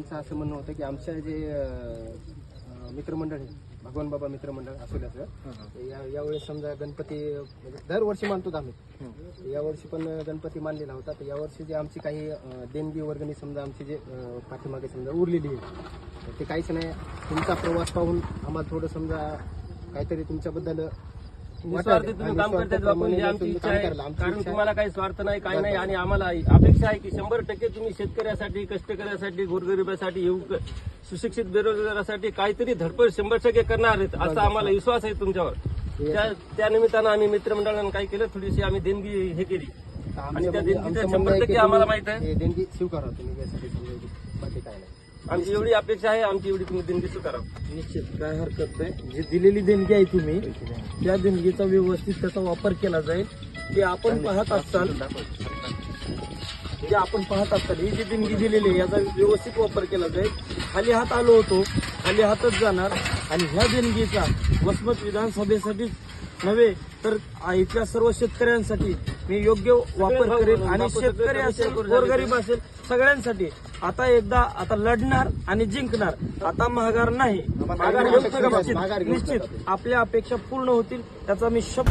आमचं असं म्हणणं होतं की आमच्या जे मित्रमंडळ आहे भगवान बाबा मित्रमंडळ असोल्याचं या यावेळेस समजा गणपती म्हणजे दरवर्षी मानतो आम्ही. यावर्षी पण गणपती मानलेला होता तर यावर्षी जे आमची काही देणगी वर्गणी समजा आमची जे पाठीमागे समजा उरलेली आहे तर ते काहीच नाही. तुमचा प्रवास पाहून आम्हाला थोडं समजा काहीतरी तुमच्याबद्दल निस्वार्थी तुम्ही काम करताय बापू ही आमची इच्छा आहे. कारण. तुम्हाला काही स्वार्थ नाही काही नाही आणि आम्हाला अपेक्षा आहे की शंभर टक्के तुम्ही शेतकऱ्यासाठी कष्टकऱ्यासाठी गोरगरिबासाठी युवक सुशिक्षित बेरोजगारासाठी काहीतरी धडपड शंभर टक्के करणार आहेत असा आम्हाला विश्वास आहे तुमच्यावर. त्या त्या निमित्तानं आम्ही मित्रमंडळानं काय केलं थोडीशी आम्ही देणगी हे केली. आणि त्या म्हणजे देणगीचं आमचं शंभर टक्के आम्हाला माहीत आहे. देणगी स्वीकारा तुम्ही काय नाही. आमची एवढी अपेक्षा आहे आमची एवढी तुम्ही देणगी स्वीकारा निश्चित. काय हरकत नाही. जी दिलेली देणगी आहे तुम्ही त्या देणगीचा व्यवस्थित त्याचा वापर केला जाईल. की आपण पाहत असताल जे आपण पाहत असताल ही जी देणगी दिलेली आहे याचा व्यवस्थित वापर केला जाईल. खाली हात आलो होतो खाली हातच जाणार. आणि ह्या देणगीचा वसमत विधानसभेसाठीच नव्हे तर इथल्या सर्व शेतकऱ्यांसाठी मी योग्य वापर करेन. आणि शेतकरी असेल गोरगरीब असेल सगळ्यांसाठी. आता एकदा आता लढणार आणि जिंकणार. आता महागार नाही. महागार. निश्चित. आपल्या अपेक्षा पूर्ण होतील. त्याचा मी शब्द